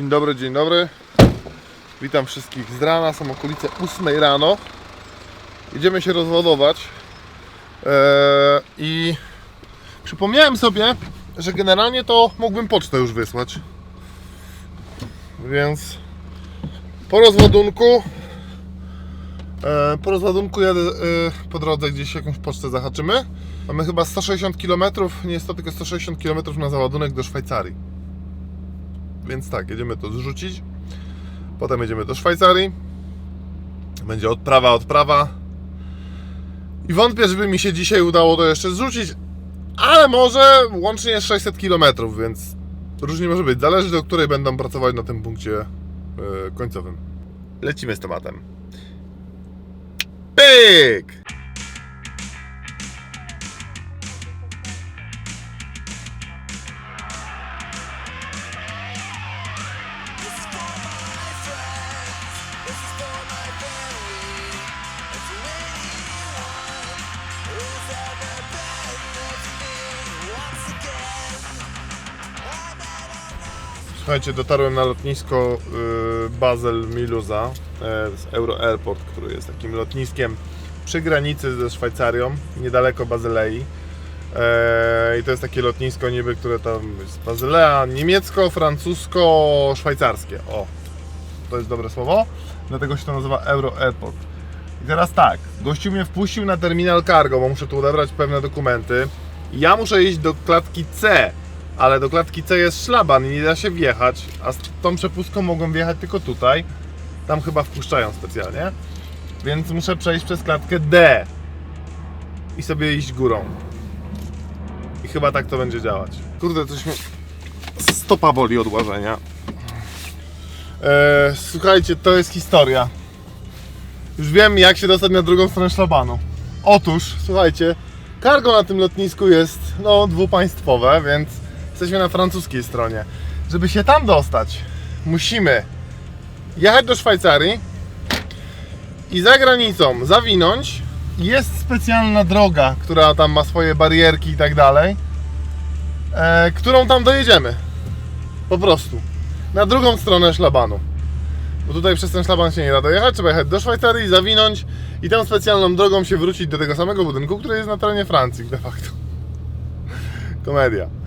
Dzień dobry, dzień dobry. Witam wszystkich z rana, są okolice 8 rano. Jedziemy się rozładować. Eee, I przypomniałem sobie, że generalnie to mógłbym pocztę już wysłać. Więc po rozładunku e, po rozładunku jadę e, po drodze gdzieś jakąś pocztę zahaczymy. Mamy chyba 160 km, nie jest to tylko 160 km na załadunek do Szwajcarii. Więc tak, jedziemy to zrzucić. Potem jedziemy do Szwajcarii. Będzie odprawa, odprawa. I wątpię, żeby mi się dzisiaj udało to jeszcze zrzucić. Ale może łącznie jest 600 km, więc różnie może być. Zależy do której będą pracować na tym punkcie e, końcowym. Lecimy z tematem. Pyk! Słuchajcie, dotarłem na lotnisko y, Basel Miluza y, z Euro Airport, który jest takim lotniskiem przy granicy ze Szwajcarią, niedaleko Bazylei. E, I to jest takie lotnisko niby, które tam jest Bazylea, niemiecko-francusko-szwajcarskie. O, to jest dobre słowo. Dlatego się to nazywa Euro Airport. I teraz tak, gościu mnie wpuścił na terminal cargo, bo muszę tu odebrać pewne dokumenty. Ja muszę iść do klatki C, ale do klatki C jest szlaban i nie da się wjechać, a z tą przepustką mogą wjechać tylko tutaj. Tam chyba wpuszczają specjalnie. Więc muszę przejść przez klatkę D i sobie iść górą. I chyba tak to będzie działać. Kurde, coś mnie stopa boli od łażenia. Eee, słuchajcie, to jest historia. Już wiem, jak się dostać na drugą stronę szlabanu. Otóż, słuchajcie, cargo na tym lotnisku jest no, dwupaństwowe, więc jesteśmy na francuskiej stronie. Żeby się tam dostać, musimy jechać do Szwajcarii i za granicą zawinąć. Jest specjalna droga, która tam ma swoje barierki i tak dalej, e, którą tam dojedziemy. Po prostu. Na drugą stronę szlabanu. Bo tutaj przez ten szlaban się nie da dojechać, trzeba jechać do Szwajcarii, zawinąć i tą specjalną drogą się wrócić do tego samego budynku, który jest na terenie Francji de facto. Komedia.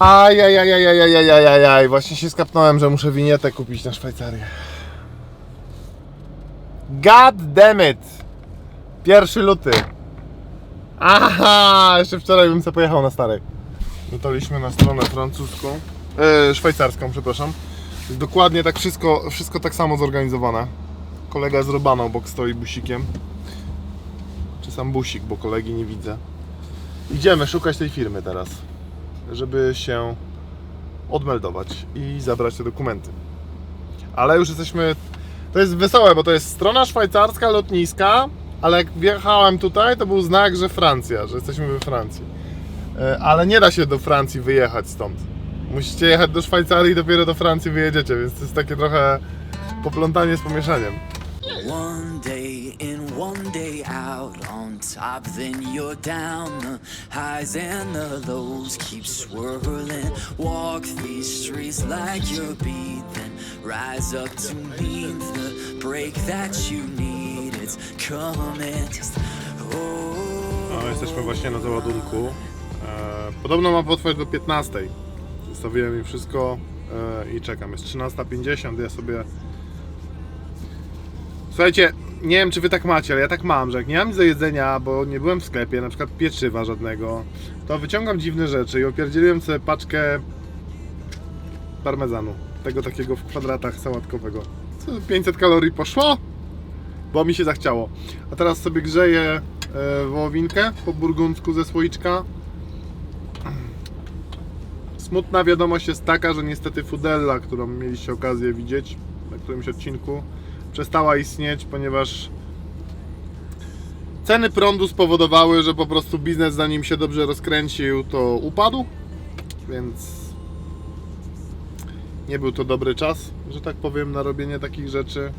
Ajajajajajajajajaj, właśnie się skapnąłem, że muszę winietę kupić na Szwajcarię. God damn it! Pierwszy luty. Aha, jeszcze wczoraj bym sobie pojechał na starej. Dotarliśmy na stronę francuską, e, szwajcarską, przepraszam. Dokładnie tak wszystko, wszystko tak samo zorganizowane. Kolega z obok stoi busikiem. Czy sam busik, bo kolegi nie widzę. Idziemy szukać tej firmy teraz, żeby się odmeldować i zabrać te dokumenty. Ale już jesteśmy. To jest wesołe, bo to jest strona szwajcarska, lotniska, ale jak wjechałem tutaj, to był znak, że Francja, że jesteśmy we Francji. E, Ale nie da się do Francji wyjechać stąd. Musicie jechać do Szwajcarii i dopiero do Francji wyjedziecie, więc to jest takie trochę poplątanie z pomieszaniem. Day out, on top, then you're down. The highs and the lows keep swirling. Walk these streets like you're beating. Rise up to meet the break that you need. It's coming. Just, oh. No, jesteśmy właśnie na załadunku. E, podobno ma potrwać do 15. Zostawiłem im wszystko e, i czekam. Jest 13.50. Ja sobie. Słuchajcie, nie wiem czy wy tak macie, ale ja tak mam, że jak nie mam nic do jedzenia, bo nie byłem w sklepie, na przykład pieczywa żadnego, to wyciągam dziwne rzeczy i opierdzieliłem sobie paczkę parmezanu. Tego takiego w kwadratach sałatkowego. Co, 500 kalorii poszło? bo mi się zachciało. A teraz sobie grzeję e, wołowinkę po burgundzku ze słoiczka. Smutna wiadomość jest taka, że niestety Fudella, którą mieliście okazję widzieć na którymś odcinku, przestała istnieć, ponieważ ceny prądu spowodowały, że po prostu biznes zanim się dobrze rozkręcił, to upadł. Więc nie był to dobry czas, że tak powiem, na robienie takich rzeczy.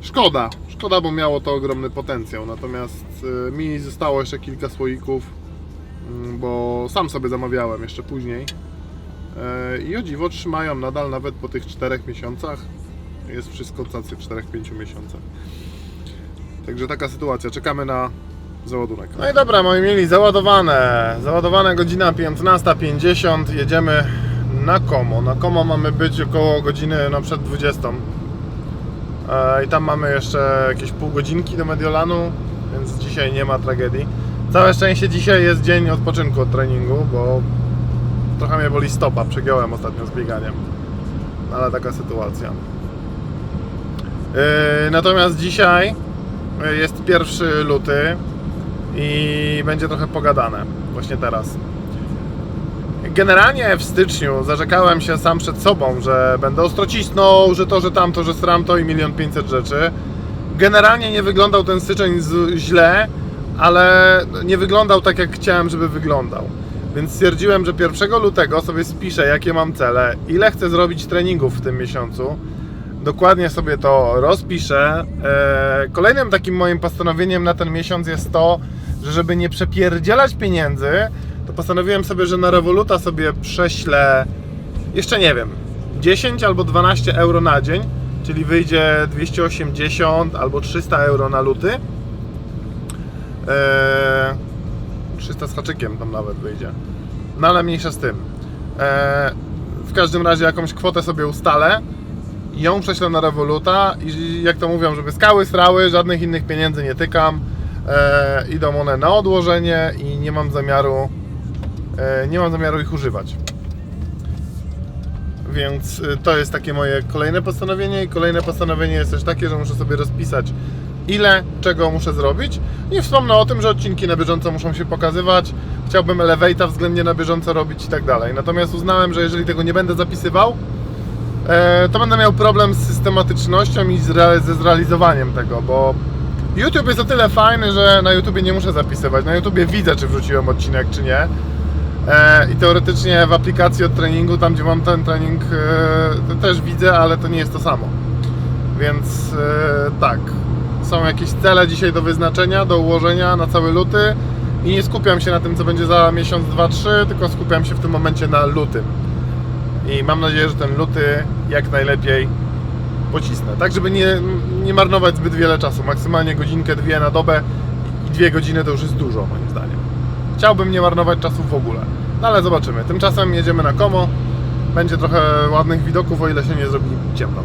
Szkoda, szkoda, bo miało to ogromny potencjał. Natomiast y, mi zostało jeszcze kilka słoików, mm, bo sam sobie zamawiałem jeszcze później. E, I o dziwo trzymają nadal nawet po tych 4 miesiącach. Jest wszystko tacy 4-5 miesiącach. Także taka sytuacja. Czekamy na załadunek. No i dobra, moi mieli, załadowane. Załadowane godzina 15.50. Jedziemy na Komo. Na Komo mamy być około godziny no przed 20. E, I tam mamy jeszcze jakieś pół godzinki do Mediolanu, więc dzisiaj nie ma tragedii. Całe szczęście dzisiaj jest dzień odpoczynku od treningu, bo trochę mnie boli stopa, przegiąłem ostatnio z bieganiem. Ale taka sytuacja. Yy, natomiast dzisiaj yy, jest pierwszy luty i będzie trochę pogadane właśnie teraz. Generalnie w styczniu zarzekałem się sam przed sobą, że będę ostro cisnął, że to, że tamto, że sram to i milion pięćset rzeczy. Generalnie nie wyglądał ten styczeń źle, ale nie wyglądał tak jak chciałem, żeby wyglądał. Więc stwierdziłem, że 1 lutego sobie spiszę, jakie mam cele, ile chcę zrobić treningów w tym miesiącu. Dokładnie sobie to rozpiszę. Eee, Kolejnym takim moim postanowieniem na ten miesiąc jest to, że żeby nie przepierdzielać pieniędzy, to postanowiłem sobie, że na Revoluta sobie prześlę jeszcze nie wiem, 10 albo 12 euro na dzień, czyli wyjdzie 280 albo 300 euro na luty. Eee, 300 z haczykiem tam nawet wyjdzie. No ale mniejsza z tym. Eee, w każdym razie jakąś kwotę sobie ustalę ją prześlę na Revoluta i jak to mówią, żeby skały srały, żadnych innych pieniędzy nie tykam. Eee, idą one na odłożenie i nie mam zamiaru e, nie mam zamiaru ich używać. Więc y, to jest takie moje kolejne postanowienie i kolejne postanowienie jest też takie, że muszę sobie rozpisać ile czego muszę zrobić. Nie wspomnę o tym, że odcinki na bieżąco muszą się pokazywać. Chciałbym elevate'a względnie na bieżąco robić i tak dalej. Natomiast uznałem, że jeżeli tego nie będę zapisywał, e, to będę miał problem z systematycznością i ze zrealizowaniem tego, bo YouTube jest o tyle fajny, że na YouTubie nie muszę zapisywać. Na YouTubie widzę, czy wrzuciłem odcinek, czy nie. E, I teoretycznie w aplikacji od treningu, tam gdzie mam ten trening, e, też widzę, ale to nie jest to samo. Więc e, tak, są jakieś cele dzisiaj do wyznaczenia, do ułożenia na cały luty i nie skupiam się na tym, co będzie za miesiąc, dwa, trzy, tylko skupiam się w tym momencie na lutym. I mam nadzieję, że ten luty jak najlepiej pocisnę. Tak, żeby nie, nie marnować zbyt wiele czasu. Maksymalnie godzinkę, dwie na dobę i dwie godziny to już jest dużo, moim zdaniem. Chciałbym nie marnować czasu w ogóle. No ale zobaczymy. Tymczasem jedziemy na Komo. Będzie trochę ładnych widoków, o ile się nie zrobi ciemno.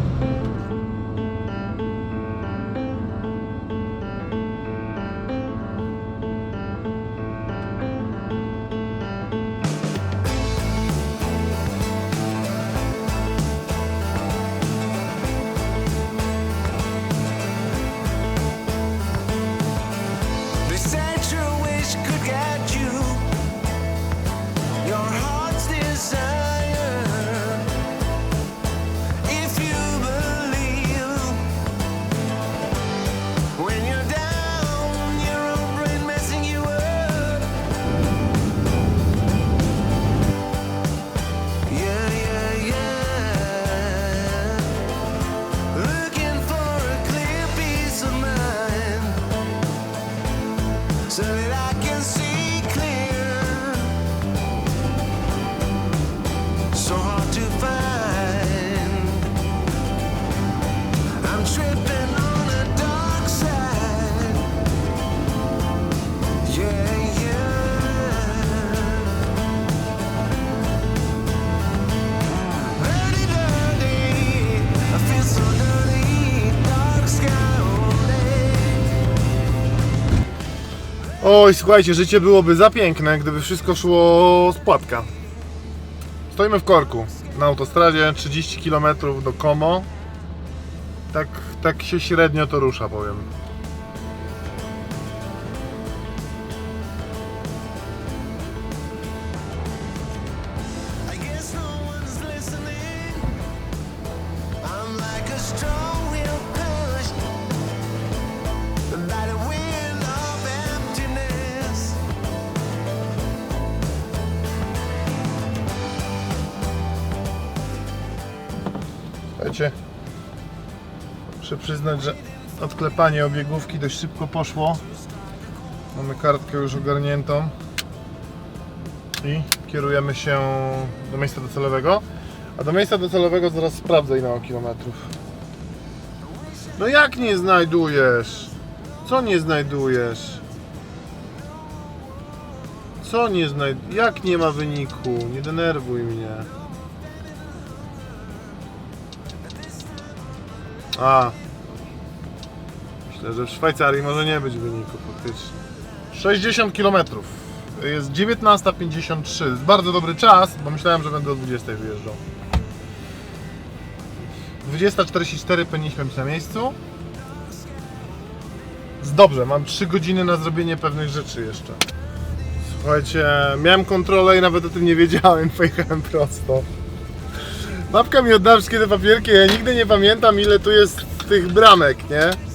Can see Oj, słuchajcie, życie byłoby za piękne, gdyby wszystko szło z płatka. Stoimy w korku na autostradzie, 30 km do Como. Tak, tak się średnio to rusza, powiem. Odklepanie obiegówki dość szybko poszło. Mamy kartkę już ogarniętą. I kierujemy się do miejsca docelowego. A do miejsca docelowego zaraz sprawdzę ile mam kilometrów. No jak nie znajdujesz? Co nie znajdujesz? Co nie znajdujesz? Jak nie ma wyniku? Nie denerwuj mnie. A. Myślę, że w Szwajcarii może nie być wyniku faktycznie. 60 km. Jest 19.53. Jest bardzo dobry czas, bo myślałem, że będę o 20 wyjeżdżał. 20.44 powinniśmy być na miejscu. Dobrze, mam 3 godziny na zrobienie pewnych rzeczy jeszcze. Słuchajcie, miałem kontrolę i nawet o tym nie wiedziałem, pojechałem prosto. Babka mi oddała wszystkie te papierki, ja nigdy nie pamiętam ile tu jest tych bramek, nie?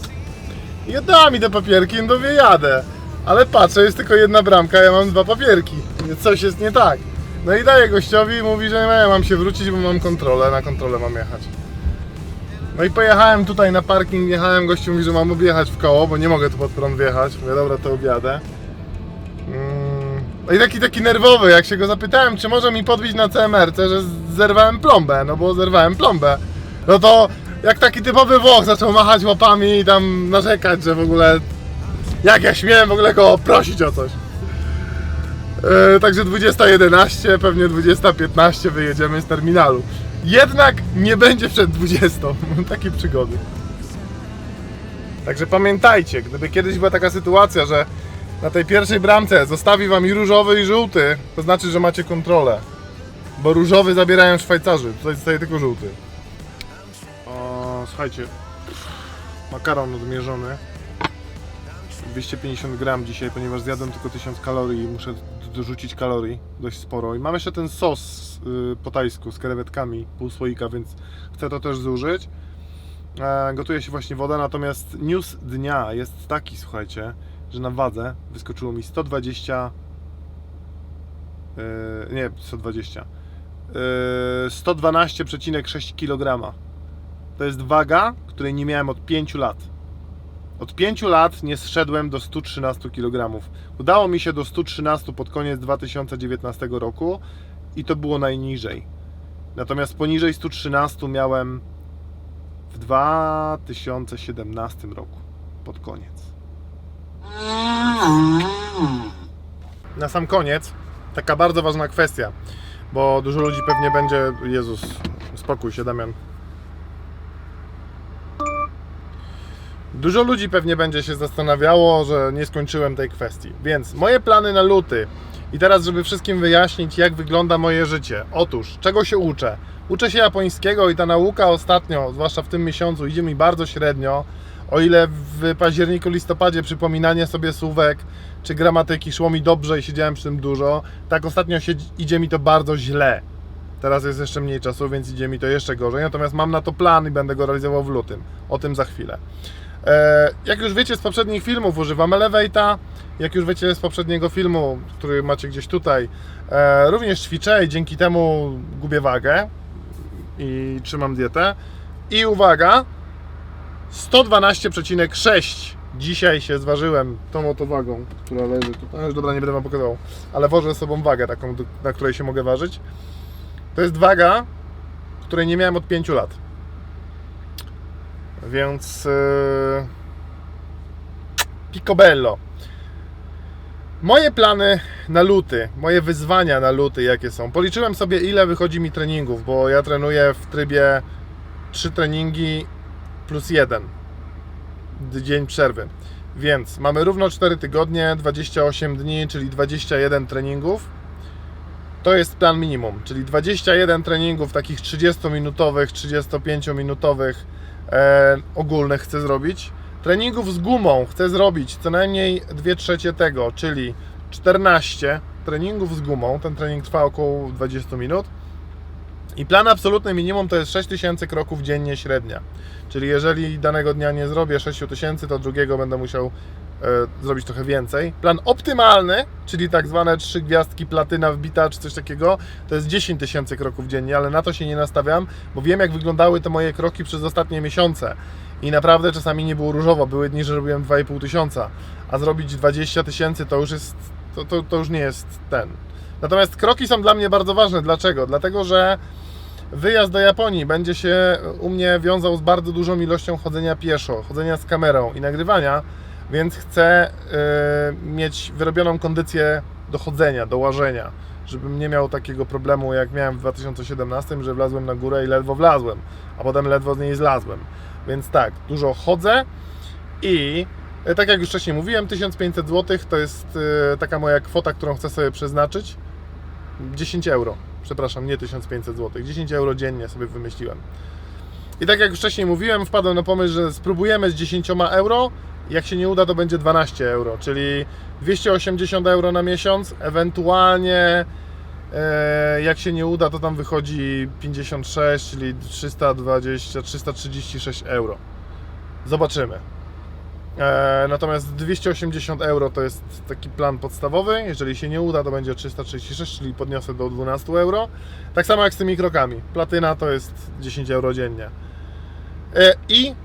I oddała mi te papierki, no to jadę. Ale patrzę, jest tylko jedna bramka, ja mam dwa papierki. Coś jest nie tak. No i daję gościowi i mówi, że ja mam się wrócić, bo mam kontrolę, na kontrolę mam jechać. No i pojechałem tutaj na parking, jechałem, gościu mówi, że mam objechać w koło, bo nie mogę tu pod prąd wjechać. Mówię, dobra, to objadę. Mm, No i taki taki nerwowy, jak się go zapytałem, czy może mi podbić na CMRC, że zerwałem plombę, no bo zerwałem plombę. No to jak taki typowy Włoch zaczął machać łapami i tam narzekać, że w ogóle jak ja śmiałem w ogóle go prosić o coś. Yy, także 20.11, pewnie 20.15 wyjedziemy z terminalu. Jednak nie będzie przed 20. Takie przygody. Także pamiętajcie, gdyby kiedyś była taka sytuacja, że na tej pierwszej bramce zostawi wam i różowy i żółty, to znaczy, że macie kontrolę. Bo różowy zabierają Szwajcarzy, tutaj zostaje tylko żółty. Słuchajcie, makaron odmierzony. 250 gram dzisiaj, ponieważ zjadłem tylko 1000 kalorii i muszę dorzucić kalorii dość sporo. I mam jeszcze ten sos y, po tajsku z krewetkami, pół słoika, więc chcę to też zużyć. E, gotuje się właśnie woda, natomiast news dnia jest taki, słuchajcie, że na wadze wyskoczyło mi 120 yy, nie 120 yy, 112,6 kg to jest waga, której nie miałem od 5 lat od 5 lat nie zszedłem do 113 kg udało mi się do 113 pod koniec 2019 roku i to było najniżej natomiast poniżej 113 miałem w 2017 roku pod koniec na sam koniec taka bardzo ważna kwestia, bo dużo ludzi pewnie będzie. Jezus, spokój się, Damian. Dużo ludzi pewnie będzie się zastanawiało, że nie skończyłem tej kwestii. Więc moje plany na luty. I teraz, żeby wszystkim wyjaśnić, jak wygląda moje życie. Otóż, czego się uczę? Uczę się japońskiego i ta nauka ostatnio, zwłaszcza w tym miesiącu, idzie mi bardzo średnio. O ile w październiku, listopadzie przypominanie sobie słówek czy gramatyki szło mi dobrze i siedziałem przy tym dużo, tak ostatnio idzie mi to bardzo źle. Teraz jest jeszcze mniej czasu, więc idzie mi to jeszcze gorzej. Natomiast mam na to plan i będę go realizował w lutym. O tym za chwilę. E, jak już wiecie z poprzednich filmów, używam Elevate'a. Jak już wiecie z poprzedniego filmu, który macie gdzieś tutaj, e, również ćwiczę i dzięki temu gubię wagę i trzymam dietę. I uwaga, 112,6 dzisiaj się zważyłem tą oto wagą, która leży tutaj. Już dobra, nie będę Wam pokazywał, ale wożę sobą wagę taką, na której się mogę ważyć. To jest waga, której nie miałem od 5 lat. Więc yy... picobello. Moje plany na luty, moje wyzwania na luty jakie są. Policzyłem sobie ile wychodzi mi treningów, bo ja trenuję w trybie 3 treningi plus 1 dzień przerwy. Więc mamy równo 4 tygodnie, 28 dni, czyli 21 treningów. To jest plan minimum, czyli 21 treningów takich 30-minutowych, 35-minutowych e, ogólnych chcę zrobić. Treningów z gumą chcę zrobić co najmniej 2 trzecie tego, czyli 14 treningów z gumą. Ten trening trwa około 20 minut. I plan absolutny minimum to jest 6000 kroków dziennie średnia. Czyli jeżeli danego dnia nie zrobię 6000, to drugiego będę musiał zrobić trochę więcej. Plan optymalny, czyli tak zwane 3 gwiazdki platyna wbita czy coś takiego, to jest 10 tysięcy kroków dziennie, ale na to się nie nastawiam, bo wiem jak wyglądały te moje kroki przez ostatnie miesiące. I naprawdę czasami nie było różowo. Były dni, że robiłem 2,5 tysiąca, a zrobić 20 tysięcy to już jest, to, to, to już nie jest ten. Natomiast kroki są dla mnie bardzo ważne. Dlaczego? Dlatego, że wyjazd do Japonii będzie się u mnie wiązał z bardzo dużą ilością chodzenia pieszo, chodzenia z kamerą i nagrywania, więc chcę y, mieć wyrobioną kondycję do chodzenia, do łażenia, żebym nie miał takiego problemu jak miałem w 2017, że wlazłem na górę i ledwo wlazłem, a potem ledwo z niej zlazłem. Więc tak, dużo chodzę i y, tak jak już wcześniej mówiłem, 1500 zł to jest y, taka moja kwota, którą chcę sobie przeznaczyć 10 euro. Przepraszam, nie 1500 zł. 10 euro dziennie sobie wymyśliłem. I tak jak już wcześniej mówiłem, wpadłem na pomysł, że spróbujemy z 10 euro. Jak się nie uda, to będzie 12 euro, czyli 280 euro na miesiąc. Ewentualnie, e, jak się nie uda, to tam wychodzi 56, czyli 320, 336 euro. Zobaczymy. E, natomiast 280 euro to jest taki plan podstawowy. Jeżeli się nie uda, to będzie 336, czyli podniosę do 12 euro. Tak samo jak z tymi krokami. Platyna to jest 10 euro dziennie. E, I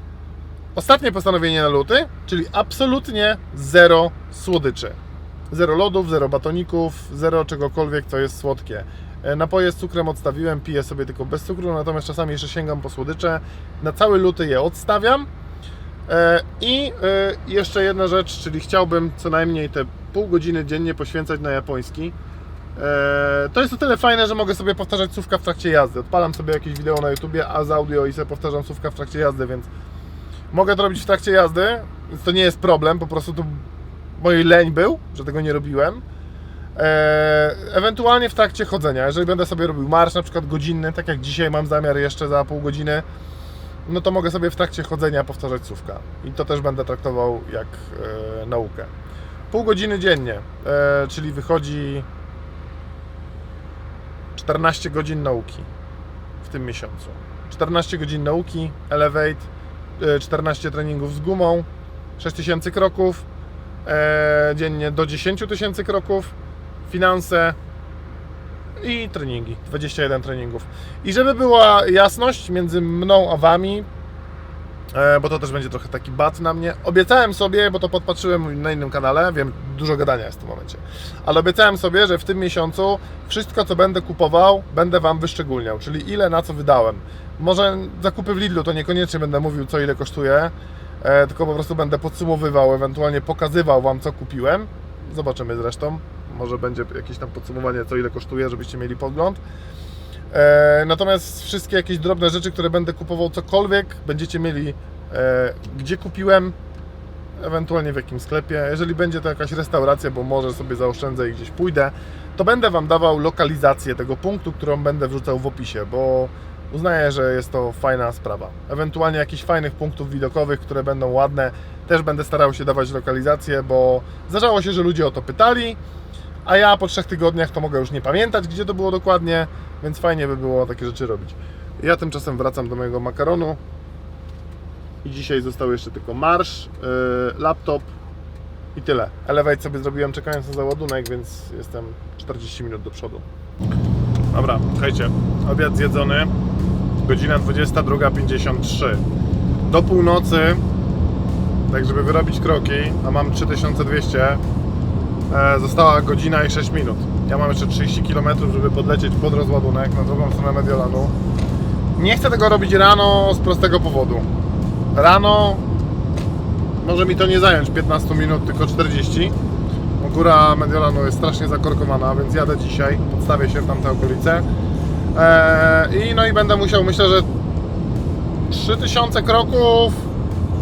ostatnie postanowienie na luty, czyli absolutnie zero słodyczy. Zero lodów, zero batoników, zero czegokolwiek, co jest słodkie. E, Napoje z cukrem odstawiłem, piję sobie tylko bez cukru, natomiast czasami jeszcze sięgam po słodycze. Na cały luty je odstawiam. E, I e, jeszcze jedna rzecz, czyli chciałbym co najmniej te pół godziny dziennie poświęcać na japoński. To jest o tyle fajne, że mogę sobie powtarzać słówka w trakcie jazdy. Odpalam sobie jakieś wideo na YouTubie, a z audio i sobie powtarzam słówka w trakcie jazdy, więc mogę to robić w trakcie jazdy, więc to nie jest problem, po prostu to mojej leń był, że tego nie robiłem. E, ewentualnie w trakcie chodzenia, jeżeli będę sobie robił marsz na przykład godzinny, tak jak dzisiaj mam zamiar jeszcze za pół godziny, no to mogę sobie w trakcie chodzenia powtarzać słówka. I to też będę traktował jak e, naukę. Pół godziny dziennie, e, czyli wychodzi 14 godzin nauki w tym miesiącu. 14 godzin nauki, Elevate, 14 treningów z gumą, 6000 kroków e, dziennie do 10 tysięcy kroków, finanse, i treningi, 21 treningów. I żeby była jasność między mną a wami, e, bo to też będzie trochę taki bat na mnie, obiecałem sobie, bo to podpatrzyłem na innym kanale, wiem, dużo gadania jest w tym momencie, ale obiecałem sobie, że w tym miesiącu wszystko, co będę kupował, będę Wam wyszczególniał, czyli ile na co wydałem. Może zakupy w Lidlu to niekoniecznie będę mówił, co ile kosztuje, e, tylko po prostu będę podsumowywał, ewentualnie pokazywał Wam, co kupiłem. Zobaczymy zresztą. Może będzie jakieś tam podsumowanie, co ile kosztuje, żebyście mieli pogląd. E, natomiast wszystkie jakieś drobne rzeczy, które będę kupował, cokolwiek, będziecie mieli, e, gdzie kupiłem, ewentualnie w jakim sklepie. Jeżeli będzie to jakaś restauracja, bo może sobie zaoszczędzę i gdzieś pójdę, to będę Wam dawał lokalizację tego punktu, którą będę wrzucał w opisie, bo uznaję, że jest to fajna sprawa. Ewentualnie jakichś fajnych punktów widokowych, które będą ładne, też będę starał się dawać lokalizację, bo zdarzało się, że ludzie o to pytali, a ja po trzech tygodniach to mogę już nie pamiętać, gdzie to było dokładnie, więc fajnie by było takie rzeczy robić. Ja tymczasem wracam do mojego makaronu i dzisiaj został jeszcze tylko marsz, yy, laptop i tyle. Elevate sobie zrobiłem czekając na załadunek, więc jestem 40 minut do przodu. Dobra, słuchajcie, obiad zjedzony, godzina 22.53. Do północy, tak żeby wyrobić kroki, a mam 3200, e, została godzina i 6 minut. Ja mam jeszcze 30 km, żeby podlecieć pod rozładunek na drugą stronę Mediolanu. Nie chcę tego robić rano z prostego powodu. Rano może mi to nie zająć 15 minut, tylko 40. Bo góra Mediolanu jest strasznie zakorkowana, więc jadę dzisiaj, podstawię się w tamte okolice. Eee, I no i będę musiał, myślę, że 3000 kroków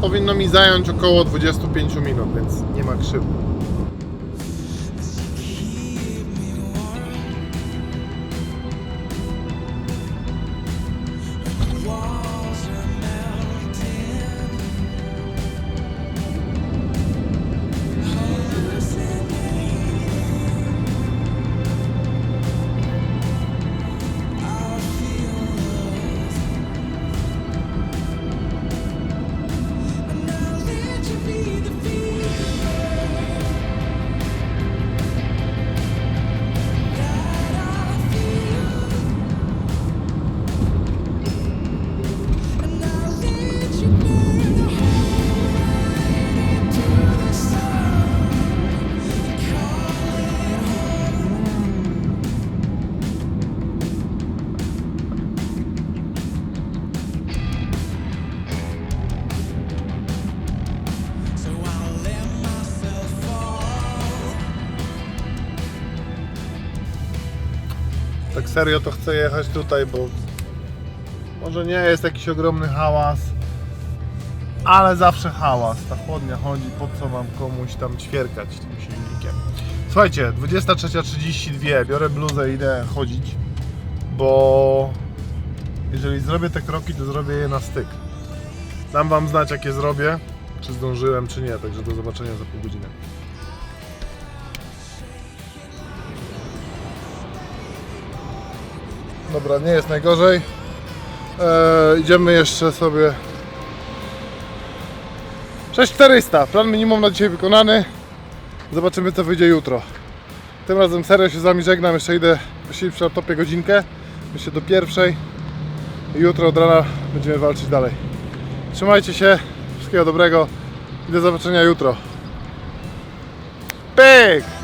powinno mi zająć około 25 minut, więc nie ma krzywdy. Serio to chcę jechać tutaj, bo może nie jest jakiś ogromny hałas, ale zawsze hałas. Ta chłodnia chodzi, po co wam komuś tam ćwierkać tym silnikiem. Słuchajcie, 23.32, biorę bluzę i idę chodzić, bo jeżeli zrobię te kroki, to zrobię je na styk. Dam wam znać, jak je zrobię, czy zdążyłem, czy nie, także do zobaczenia za pół godziny. Dobra, nie jest najgorzej. Eee, idziemy jeszcze sobie 6400, plan minimum na dzisiaj wykonany. Zobaczymy co wyjdzie jutro. Tym razem serio się z Wami żegnam, jeszcze idę przy laptopie godzinkę, myślę do pierwszej. I jutro od rana będziemy walczyć dalej. Trzymajcie się, wszystkiego dobrego i do zobaczenia jutro. Pyk!